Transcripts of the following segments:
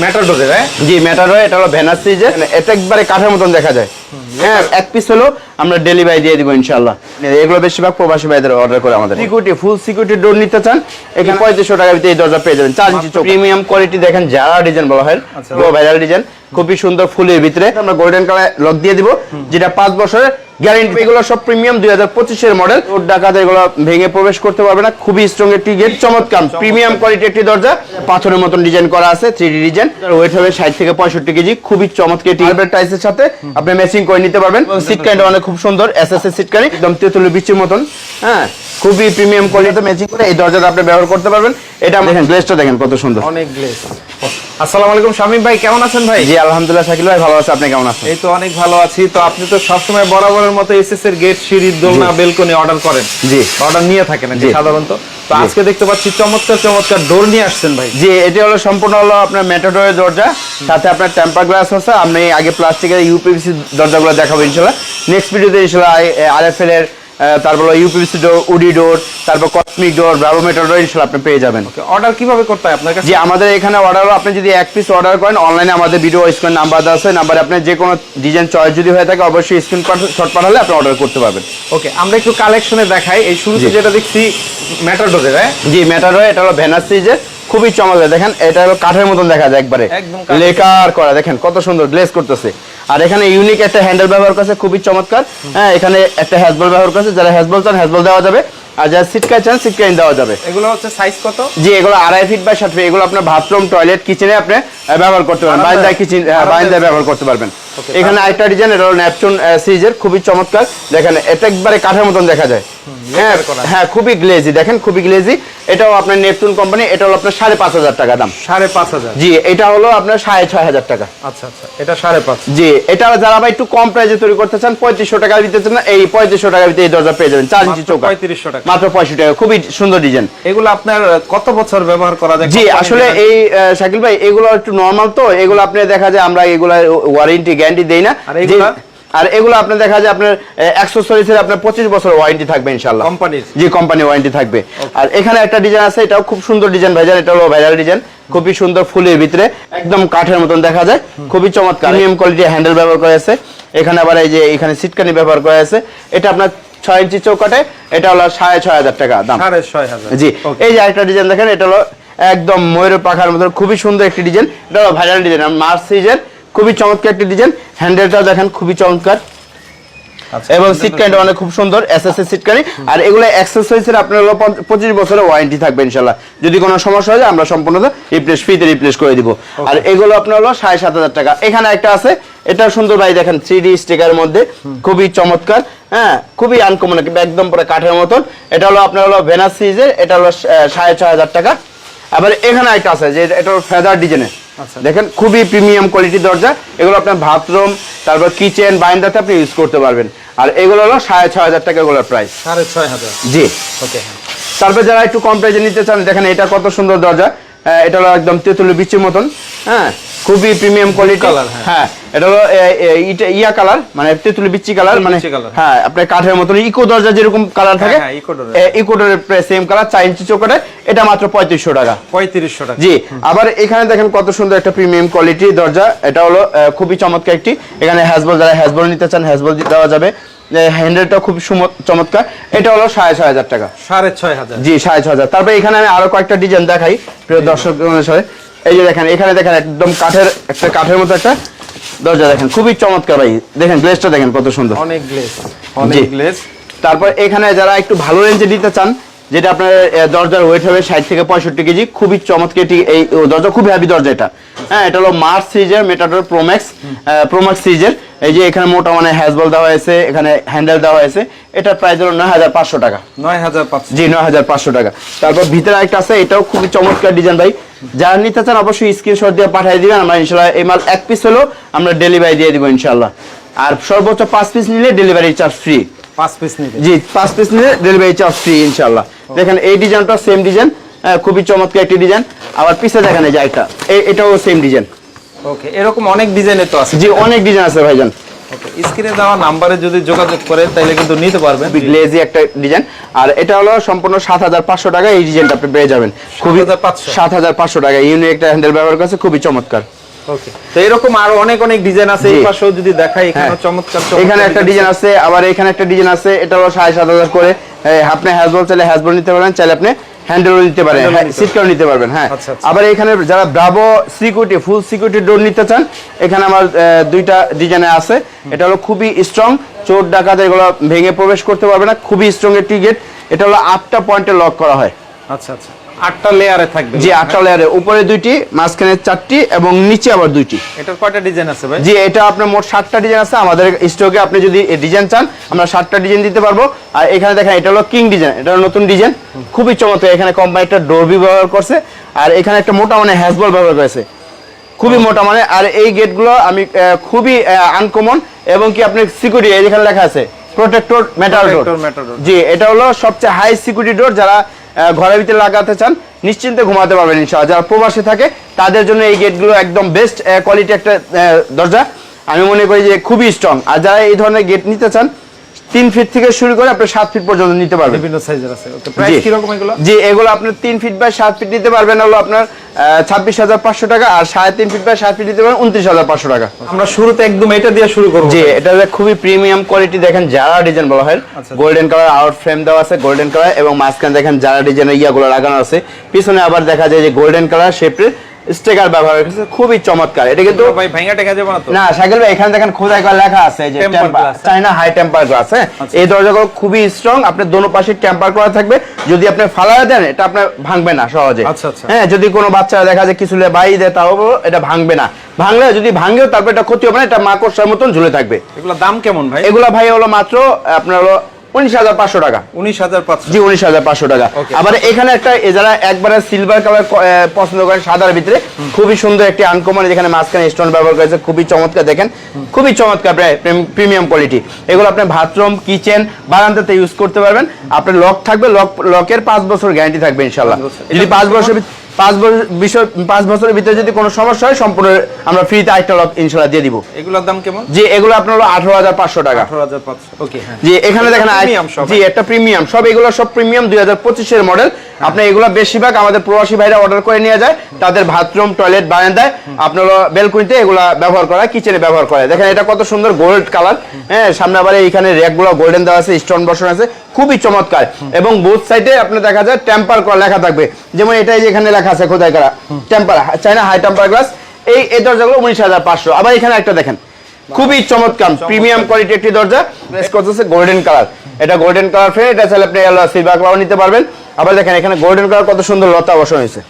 ম্যাটাডোরের হ্যাঁ? জি ম্যাটারো এটা হলো ভ্যানাস সিরিজের এটা একবারে কাঠের মতন দেখা যায়। হ্যাঁ এক পিস হলো আমরা ডেলিভারি দিয়ে দিব ইনশাল্লাহ এগুলো বেশিরভাগ প্রবাসী ভাইদের অর্ডার করে আমাদের। সিকিউরিটি ফুল সিকিউরিটি ডোর নিতে চান পঁয়ত্রিশশো টাকার ভিতরে এই দরজা পেয়ে যাবেন। চার ইঞ্চি প্রিমিয়াম কোয়ালিটি দেখেন যারা ডিজাইন বলা হয় আচ্ছা। ভাইরাল ডিজাইন খুবই সুন্দর ফুলের ভিতরে। আমরা গোল্ডেন কালার লক দিয়ে দিব যেটা পাঁচ বছরের গ্যারেন্টি এগুলো সব প্রিমিয়াম দুই হাজার পঁচিশের মডেল ডাকাতে এগুলো ভেঙে প্রবেশ করতে পারবে না। খুবই স্ট্রং একটি গেট চমৎকার। প্রিমিয়াম কোয়ালিটি একটি দরজা। পাথরের মতন ডিজাইন করা আছে থ্রি ডি ডিজাইন ওয়েট হবে ষাট থেকে পঁয়ষট্টি কেজি। খুবই চমৎকার একটি টাইসের সাথে আপনি ম্যাচিং করে নিতে পারবেন। সিট কাইন্ড অনেক খুব সুন্দর। এস এস এর সিট কারি একদম তেঁতুলের বিচির মতন। হ্যাঁ খুবই প্রিমিয়াম কোয়ালিটিতে ম্যাচিং করে এই দরজাটা আপনি ব্যবহার করতে পারবেন। এটা দেখেন গ্লেসটা দেখেন কত সুন্দর। অনেক গ্লেস আসসালামু আলাইকুম শামিম ভাই কেমন আছেন ভাই? জি আলহামদুলিল্লাহ শাকিল ভাই ভালো আছে আপনি কেমন আছেন? এই তো অনেক ভালো আছি। তো আপনি তো সবসময় বরাবরের মতো এসএস এর গেট সিঁড়ি দোলনা বেলকনি অর্ডার করেন। জি। অর্ডার নিয়ে থাকেন আর। সাধারণত। তো আজকে দেখতে পাচ্ছি চমৎকার চমৎকার ডোর নিয়ে আসছেন ভাই। জি এটি হলো সম্পূর্ণ হলো আপনার মেটাডোরের দরজা। সাথে আপনার টেম্পার গ্লাস আছে। আপনি আগে প্লাস্টিকের ইউপিভিসি দরজাগুলো দেখাবো ইনশাল্লাহ নেক্সট ভিডিওতে ইনশাল্লাহ আর এফ এল এর তারপর ইউপিভিসি ডোর উডি ডোর তারপর কসমিক ডোর ব্রাভোমেটার ডোর ইনশাল্লাহ আপনি পেয়ে যাবেন। অর্ডার কীভাবে করতে হয় আপনার কাছে? জি আমাদের এখানে অর্ডার আপনি যদি এক পিস অর্ডার করেন অনলাইনে আমাদের ভিডিও স্ক্রিন নাম্বার দেওয়া আছে নাম্বারে আপনি যে কোনো ডিজাইন চয়েস যদি হয়ে থাকে অবশ্যই স্ক্রিন শট পাঠালে আপনি অর্ডার করতে পারবেন। ওকে আমরা একটু কালেকশনে দেখাই। এই শুরুতে। যেটা দেখছি ম্যাটাডোরের হ্যাঁ? জি ম্যাটার এটা হলো ভ্যানাস সিরিজের খুবই চমৎকার। দেখেন এটা হলো কাঠের মতন দেখা যায় একবারে। একদম লেকার করা দেখেন কত সুন্দর গ্লেজ করতেছে। আর এখানে ইউনিক একটা হ্যান্ডেল ব্যবহার করছে খুবই চমৎকার। হ্যাঁ এখানে একটা হ্যাজবল ব্যবহার করছে যারা হ্যাজবল চান হ্যাজবল দেওয়া যাবে। আর যারা সিটকাই চান সিটকাইন দেওয়া যাবে। এগুলো হচ্ছে সাইজ কত? জি এগুলো আড়াই ফিট বাই ষাট ফিট এগুলো আপনার বাথরুম টয়লেট কিচেনে আপনি ব্যবহার করতে পারবেন। বাইন্দায় কিচেন। বাইন্দায় ব্যবহার করতে পারবেন। এখানে আরেকটা ডিজাইন এটা হলো ন্যাপচুন সিরিজের খুবই চমৎকার। দেখেন এটা একবারে কাঠের মতন দেখা যায় হ্যাঁ হ্যাঁ খুবই গ্লেজি দেখেন খুবই গ্লেজি এটাও আপনার নেপচুন কোম্পানি এটা হলো আপনার সাড়ে পাঁচ হাজার টাকা দাম। সাড়ে পাঁচ হাজার। জি এটা হলো আপনার সাড়ে ছয় হাজার টাকা। আচ্ছা আচ্ছা এটা সাড়ে পাঁচ। জি এটা যারা ভাই একটু কম প্রাইসে তৈরি করতে চান পঁয়ত্রিশশো টাকার ভিতরে চান এই পঁয়ত্রিশশো টাকার ভিতরে এই দরজা পেয়ে যাবেন চার ইঞ্চি চৌকা। পঁয়ত্রিশশো টাকা। মাত্র পঁয়ষট্টি টাকা খুবই সুন্দর ডিজাইন এগুলো আপনার কত বছর ব্যবহার করা যায়? জি আসলে এই শাকিল ভাই এগুলো একটু নর্মাল তো এগুলো আপনি দেখা যায় আমরা এগুলো ওয়ারেন্টি গ্যারান্টি দেই না। আর এগুলা? আর এগুলো আপনি দেখা যায় আপনার অ্যাক্সেসরিজের আপনার পঁচিশ বছর ওয়ারেন্টি থাকবে ইনশাল্লাহ কোম্পানির। জি কোম্পানি ওয়ারেন্টি থাকবে। আর এখানে একটা ডিজাইন আছে এটাও খুব সুন্দর ডিজাইন ভাইজান এটা হলো ভাইরাল ডিজাইন খুবই সুন্দর ফুলের ভিতরে একদম কাঠের মতন দেখা যায়। খুবই চমৎকার প্রিমিয়াম কোয়ালিটি হ্যান্ডেল ব্যবহার করা আছে। এখানে আবার এই যে এখানে সিটকানি ব্যবহার করা আছে। এটা আপনার ছয় ইঞ্চি চৌকাটে এটা হলো সাড়ে ছয় হাজার টাকা দাম। সাড়ে ছয় হাজার। জি এই যে আরেকটা ডিজাইন দেখেন এটা হলো একদম ময়ূরের পাখার মতন খুবই সুন্দর একটি ডিজাইন এটা হলো ভাইরাল ডিজাইন মার্চ সিরিজের খুবই চমৎকার একটি ডিজাইন হ্যান্ডেলটাও দেখেন খুবই চমৎকার। আচ্ছা, এবং সিট কাইন্ড অনেক খুব সুন্দর এস এস সিট কারি আর এগুলো অ্যাক্সেসরিজের আপনার হলো পঁচিশ বছরের ওয়ারেন্টি থাকবে ইনশাল্লাহ যদি কোনো সমস্যা হয় আমরা সম্পূর্ণ রিপ্লেস ফ্রিতে রিপ্লেস করে দিব। আর এগুলো আপনার হলো সাড়ে সাত হাজার টাকা। এখানে একটা আছে এটা সুন্দর ভাই দেখেন থ্রি ডি স্টিকারের মধ্যে। খুবই চমৎকার হ্যাঁ খুবই আনকমন একদম পুরো কাঠের মতন। এটা হলো আপনার হলো ভেনাস সিরিজের এটা হলো সাড়ে ছয় হাজার টাকা। আবার এখানে একটা আছে যে এটা হলো ফেদার ডিজাইনের। দেখেন খুবই প্রিমিয়াম কোয়ালিটির দরজা। এগুলো আপনার বাথরুম তারপর কিচেন বাইন্দাতে আপনি ইউজ করতে পারবেন। আর এগুলো হলো সাড়ে ছয় হাজার টাকা এগুলোর প্রাইস সাড়ে ছয় হাজার। জি। ওকে তারপর যারা একটু কম প্রাইজে নিতে চান দেখেন এটা কত সুন্দর দরজা। এটা হলো একদম তেঁতুলের বিচির মতন হ্যাঁ খুবই প্রিমিয়াম কোয়ালিটি Colour, হ্যাঁ। হ্যাঁ এটা হলো ইয়া কালার মানে তেঁতুলের বিচি কালার মানে হ্যাঁ আপনার কাঠের মতন ইকো দরজা যেরকম কালার থাকে হ্যাঁ, door। ইকোডোরের সেম কালার চার ইঞ্চি চৌকাটে এটা মাত্র পঁয়ত্রিশশো টাকা। পঁয়ত্রিশশো টাকা। জি আবার এখানে দেখেন কত সুন্দর একটা প্রিমিয়াম কোয়ালিটি দরজা এটা হলো খুবই চমৎকার একটি এখানে হ্যাজবল যারা হ্যাজবল নিতে চান হ্যাজবল দেওয়া যাবে। হ্যান্ডেলটা খুব চমৎকার। এটা হলো সাড়ে ছয় হাজার টাকা। সাড়ে ছয় হাজার। জি সাড়ে ছয় হাজার। তারপরে এখানে আমি আরও কয়েকটা ডিজাইন দেখাই প্রিয় দর্শক অনুসারে এই যে দেখেন এখানে দেখেন একদম কাঠের একটা কাঠের মতো একটা দরজা দেখেন। খুবই চমৎকার ভাই। দেখেন গ্লেসটা দেখেন কত সুন্দর। অনেক গ্লেস অনেক গ্লেস তারপর এখানে যারা একটু ভালো রেঞ্জে নিতে চান যেটা আপনার দরজার ওয়েট হবে ষাট থেকে পঁয়ষট্টি কেজি। খুবই চমৎকার এই দরজা খুবই হ্যাভি দরজা এটা। হ্যাঁ এটা হলো মার্চ সিরিজের মেটাডোর প্রোম্যাক্স প্রোম্যাক্স সিরিজের এই যে এখানে মোটা মানে হ্যাজবল দেওয়া হয়েছে এখানে হ্যান্ডেল দেওয়া হয়েছে। এটার প্রাইস হলো নয় হাজার পাঁচশো টাকা। নয় হাজার পাঁচশো। জি নয় হাজার পাঁচশো টাকা। তারপর ভিতরে একটা আছে এটাও খুবই চমৎকার ডিজাইন ভাই। যারা নিতে চান অবশ্যই স্ক্রিনশট দিয়ে পাঠিয়ে দিবেন। আমরা ইনশাল্লাহ এই মাল এক পিস হলেও আমরা ডেলিভারি দিয়ে দিব ইনশাল্লাহ। আর সর্বোচ্চ পাঁচ পিস নিলে ডেলিভারি চার্জ ফ্রি পাঁচ পিস জি পাঁচ পিস নিলে ডেলিভারি চার্জ ফ্রি ইনশাল্লাহ দেখেন এই ডিজাইনটা সেম ডিজাইন খুবই চমৎকার একটি ডিজাইন আবার পিছে দেখেন এই যে একটা এটাও সেম ডিজাইন ওকে এরকম অনেক ডিজাইনের তো আছে। জি অনেক ডিজাইন আছে ভাইজান। স্ক্রিনে দেওয়া নাম্বারে যদি যোগাযোগ করে তাহলে কিন্তু নিতে পারবেন। গ্লেজি একটা ডিজাইন আর এটা হলো সম্পূর্ণ সাত হাজার পাঁচশো টাকা এই ডিজাইনটা আপনি পেয়ে যাবেন। খুবই 7,500 সাত হাজার পাঁচশো টাকা ইউনিক একটা হ্যান্ডেল ব্যবহার করছে খুবই চমৎকার। ওকে তো এরকম আরও অনেক অনেক ডিজাইন আছে এই পাশেও যদি দেখাই এখানে হ্যাঁ। চমৎকার এখানে একটা ডিজাইন আছে। আবার এখানে একটা ডিজাইন আছে এটা হলো সাড়ে সাত হাজার করে। আপনি হ্যাজবল চাইলে হ্যাজবল নিতে পারবেন চাইলে আপনি হ্যান্ডেলও নিতে পারেন হ্যাঁ, নিতে সিটকাও নিতে পারবেন হ্যাঁ। আচ্ছা, আচ্ছা। আবার এখানে যারা Bravo security full security door নিতে চান এখানে আমার দুইটা ডিজাইনে আছে। এটা হলো খুবই স্ট্রং চোর ডাকাত এগুলো ভেঙে প্রবেশ করতে পারবে না খুবই স্ট্রং একটি গেট এটা হলো আটটা পয়েন্টে লক করা হয়। আচ্ছা আচ্ছা। আটটা লেয়ারে থাকবে। জি আটটা লেয়ারে। উপরে দুইটি মাঝখানে চারটি এবং নিচে আবার দুইটি। এটার কয়টা ডিজাইন আছে ভাই? জি এটা আপনার মোট ষাটটা ডিজাইন আছে। আমাদের স্টকে আপনি যদি ডিজাইন চান আমরা ষাটটা ডিজাইন দিতে পারব। আর এখানে দেখেন এটা হলো কিং ডিজাইন এটা হলো নতুন ডিজাইন। খুবই চমৎকার। এখানে কোম্পানি একটা ডোরবি ব্যবহার করছে। আর এখানে একটা মোটা মানে হ্যাজবল ব্যবহার করেছে। খুবই মোটা মানে আর এই গেটগুলো আমি খুবই আনকমন এবং কি আপনি সিকিউরিটি এখানে লেখা আছে প্রোটেক্টর মেটাল ডোর। জি এটা হলো সবচেয়ে হাই সিকিউরিটি ডোর যারা ঘরের ভিতরে লাগাতে চান, নিশ্চিন্তে ঘুমাতে পারবেন ইনশাআল্লাহ। যারা প্রবাসে থাকে, তাদের জন্য এই গেটগুলো একদম বেস্ট কোয়ালিটি একটা দরজা। আমি মনে করি যে খুবই স্ট্রং আর যারা এই ধরনের গেট নিতে চান তিন ফিট থেকে শুরু করে আপনি সাত ফিট পর্যন্ত নিতে পারবেন। বিভিন্ন সাইজের আছে। প্রাইস জি। কি রকম এগুলো? জি এগুলো আপনার তিন ফিট বাই সাত ফিট নিতে পারবেন হলো আপনার ছাব্বিশ হাজার পাঁচশো টাকা আর সাড়ে তিন ফিট বাই সাত ফিট নিতে পারবেন উনত্রিশ হাজার পাঁচশো টাকা। আমরা শুরুতে একদম এটা দিয়ে শুরু করব। জি এটা খুবই প্রিমিয়াম কোয়ালিটি দেখেন যারা ডিজাইন বলা হয়। গোল্ডেন কালার আউট ফ্রেম দেওয়া আছে গোল্ডেন কালার এবং মাঝখানে দেখেন যারা ডিজাইনের ইয়াগুলো লাগানো আছে পিছনে আবার দেখা যায় যে গোল্ডেন কালার শেপের স্টিকার ব্যবহার করেছে খুবই চমৎকার। এটা কিন্তু ভাই ভাঙা টেকা যাবে না তো? না শাকিল ভাই এখানে দেখেন খোদাই করে লেখা আছে যে glass। China high temper glass হ্যাঁ? আচ্ছা। এই দরজাগুলো খুবই স্ট্রং আপনি দোনো পাশে টেম্পার করা থাকবে। যদি আপনি ফালায় দেন এটা আপনার ভাঙবে না সহজে। আচ্ছা, আচ্ছা। হ্যাঁ যদি কোনো বাচ্চা দেখা যায় কিছু বাই দেয় তাও এটা ভাঙবে না। ভাঙলে যদি ভাঙেও তারপর এটা ক্ষতি হবে না এটা মাকড়সার মতন ঝুলে থাকবে। এগুলো দাম কেমন ভাই? এগুলা ভাই হলো মাত্র আপনার হলো উনিশ হাজার পাঁচশো টাকা। উনিশ হাজার পাঁচশো। জি উনিশ হাজার পাঁচশো টাকা। আবার এখানে একটা যারা একবারে সিলভার কালার পছন্দ করেন সাদার ভিতরে খুবই সুন্দর একটি আনকমন যেখানে মাঝখানে স্টোন ব্যবহার করেছে খুবই চমৎকার দেখেন। খুবই চমৎকার প্রিমিয়াম কোয়ালিটি এগুলো আপনি বাথরুম কিচেন বারান্দাতে ইউজ করতে পারবেন। আপনার লক থাকবে লক লকের পাঁচ বছর গ্যারান্টি থাকবে ইনশাল্লাহ পাঁচ বছর। যদি পাঁচ বছর পাঁচ বছর পাঁচ বছরের ভিতরে যদি কোনো সমস্যা হয় সম্পূর্ণ আমরা ফ্রিতে আরেকটা লক ইনশাল্লাহ দিয়ে দিব। এগুলোর দাম কেমন? যে এগুলো আপনার হলো আঠারো হাজার পাঁচশো টাকা। ওকে হ্যাঁ। জি এখানে দেখেন। জি একটা প্রিমিয়াম সব এগুলো সব প্রিমিয়াম দুই হাজার পঁচিশের মডেল আপনি এগুলো বেশিরভাগ আমাদের প্রবাসী ভাইরা অর্ডার করে নিয়ে যায়। তাদের বাথরুম টয়লেট বারান্দায়। আপনার বেলকুনিতে এগুলা ব্যবহার করা কিচেনে ব্যবহার করে। দেখেন এটা কত সুন্দর গোল্ড কালার হ্যাঁ সামনে আবার এইখানে র্যাকগুলো গোল্ডেন দেওয়া আছে স্টোন বসানো আছে। খুবই চমৎকার। এবং বোথ সাইডে আপনার দেখা যায় টেম্পার করা লেখা থাকবে। যেমন এটাই যে এখানে লেখা আছে খোদাই করা temper China high temper glass এই এই দরজাগুলো উনিশ হাজার পাঁচশো। আবার এখানে একটা দেখেন। খুবই চমৎকার প্রিমিয়াম কোয়ালিটি একটি দরজা। প্রেস করতেছে গোল্ডেন কালার এটা গোল্ডেন কালার ফ্রেম এটা চাইলে আপনি সিলভার কালার নিতে পারবেন। আবার দেখেন এখানে গোল্ডেন কালার কত সুন্দর লতা বসানো হয়েছে।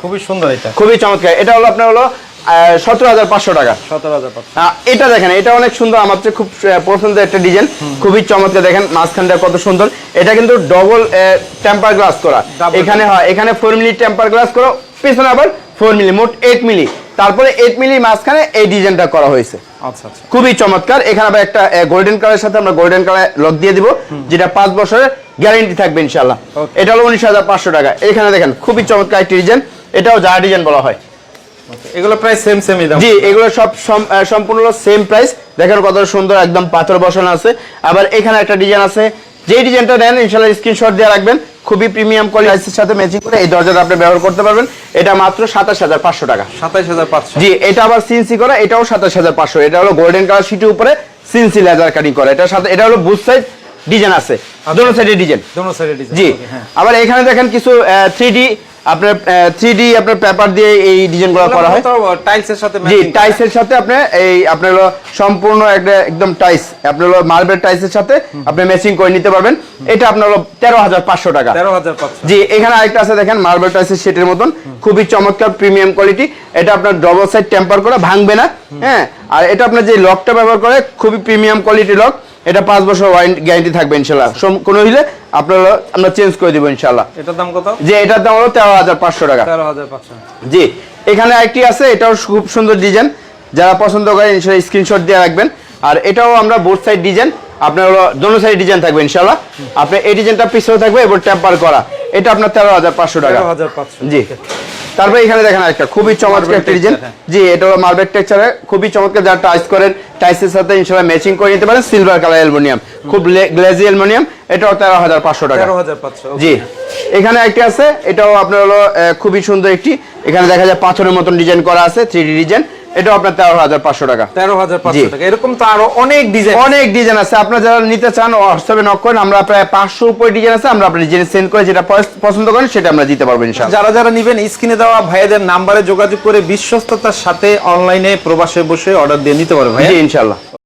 খুবই সুন্দর এটা। খুবই চমৎকার। এটা হলো আপনার হলো সতেরো হাজার পাঁচশো টাকা। সতেরো হাজার এটা দেখেন এটা অনেক সুন্দর আমার খুব পছন্দের একটা ডিজাইন। খুবই চমৎকার দেখেন মাঝখানটা কত সুন্দর। এটা কিন্তু ডবল টেম্পার গ্লাস করা। এখানে হয় এখানে ফোর মিলি টেম্পার গ্লাস করা পিছনে আবার ফোর মিলি মোট এইট মিলি তারপরে এইট মিলি মাঝখানে এই ডিজাইনটা করা হয়েছে। আচ্ছা আচ্ছা। খুবই চমৎকার। এখানে আবার একটা গোল্ডেন কালারের সাথে আমরা গোল্ডেন কালার লক দিয়ে দিব যেটা পাঁচ বছরের গ্যারেন্টি থাকবে ইনশাল্লাহ এটা হলো উনিশ হাজার পাঁচশো টাকা। এখানে দেখেন খুবই চমৎকার একটি ডিজাইন। এটাও যা ডিজাইন বলা হয়। এগুলো প্রায় সেম সেমই দাম। জি এগুলো সব সম্পূর্ণ সেম প্রাইস দেখেন কত সুন্দর একদম পাথর বসানো আছে। আবার এখানে একটা ডিজাইন আছে। ডিজাইনটা নেন ইনশাল্লাহ স্ক্রিনশট দিয়ে রাখবেন। খুবই প্রিমিয়াম কোয়ালিটির সাথে ম্যাচিং করে এই দরজাটা আপনি ব্যবহার করতে পারবেন। এটা মাত্র সাতাশ হাজার পাঁচশো টাকা। সাতাইশ হাজার পাঁচশো। জি এটা আবার সিনসি করা এটাও সাতাশ হাজার পাঁচশো। এটা হলো গোল্ডেন কালার সিটির উপরে সিনসি লেজার কাটিং করা। এটা সাথে এটা হলো বুথ সাইড ডিজাইন আছে। দুটো সাইডে ডিজাইন দোনো সাইডে ডিজাইন জি। হ্যাঁ। আবার এখানে দেখেন কিছু থ্রি ডি আপনার থ্রি ডি আপনার পেপার দিয়ে এই ডিজাইনগুলো করা হয়। টাইলসের সাথে জি করা। টাইসের সাথে আপনি এই আপনার হলো সম্পূর্ণ একটা একদম টাইস আপনার হলো মার্বেল টাইসের সাথে আপনি ম্যাচিং করে নিতে পারবেন। এটা আপনার হলো তেরো হাজার পাঁচশো টাকা। তেরো হাজার পাঁচশো। জি এখানে আরেকটা আছে দেখেন মার্বেল টাইসের সেটের মতন। খুবই চমৎকার প্রিমিয়াম কোয়ালিটি এটা আপনার ডবল সাইড টেম্পার করা ভাঙবে না। হ্যাঁ আর এটা আপনার যে লকটা ব্যবহার করে খুবই প্রিমিয়াম কোয়ালিটি লক এটা পাঁচ বছর গ্যারান্টি থাকবে ইনশাল্লাহ। কোনো হইলে আপনার আমরা চেঞ্জ করে দিব ইনশাল্লাহ। এটার দাম কত? যে এটার দাম হলো তেরো হাজার পাঁচশো টাকা। তেরো হাজার পাঁচশো। জি এখানে একটি আছে এটাও খুব সুন্দর ডিজাইন যারা পছন্দ করেন ইনশাল্লাহ স্ক্রিনশট দিয়ে রাখবেন। আর এটাও আমরা বোর্ড সাইড ডিজাইন আপনার হলো দোনো সাইড ডিজাইন থাকবে ইনশাল্লাহ। আপনার এই ডিজাইনটা পিছনে থাকবে এবং ট্যাম্পার করা। এটা আপনার তেরো হাজার পাঁচশো টাকা। জি। তারপরে এখানে দেখেন আরেকটা খুবই চমৎকার একটা ডিজাইন হ্যাঁ। জি এটা হলো মার্বেল টেক্সচারে খুবই চমৎকার যারা টাইস করেন টাইসের সাথে ইনশাল্লাহ ম্যাচিং করে নিতে পারেন সিলভার কালার অ্যালুমিনিয়াম খুব গ্লেজি অ্যালুমিনিয়াম এটাও তেরো হাজার পাঁচশো টাকা। জি এখানে একটি আছে এটাও আপনার হলো খুবই সুন্দর একটি। এখানে দেখা যায় পাথরের মতন ডিজাইন করা আছে থ্রি ডিজাইন এটাও আপনার তেরো হাজার পাঁচশো টাকা। তেরো হাজার পাঁচশো টাকা। এরকম তো আরও অনেক ডিজাইন অনেক ডিজাইন আছে। আপনার যারা নিতে চান হোয়াটসঅ্যাপে নক করেন আমরা প্রায় পাঁচশো উপরে ডিজাইন আছে আমরা আপনি ডিজাইন সেন্ড করে যেটা পছন্দ করেন সেটা আমরা দিতে পারব ইনশাআল্লাহ। যারা যারা নিবেন স্ক্রিনে দেওয়া ভাইয়াদের নাম্বারে যোগাযোগ করে বিশ্বস্ততার সাথে অনলাইনে প্রবাসে বসে অর্ডার দিয়ে নিতে পারবে ভাই ইনশাআল্লাহ।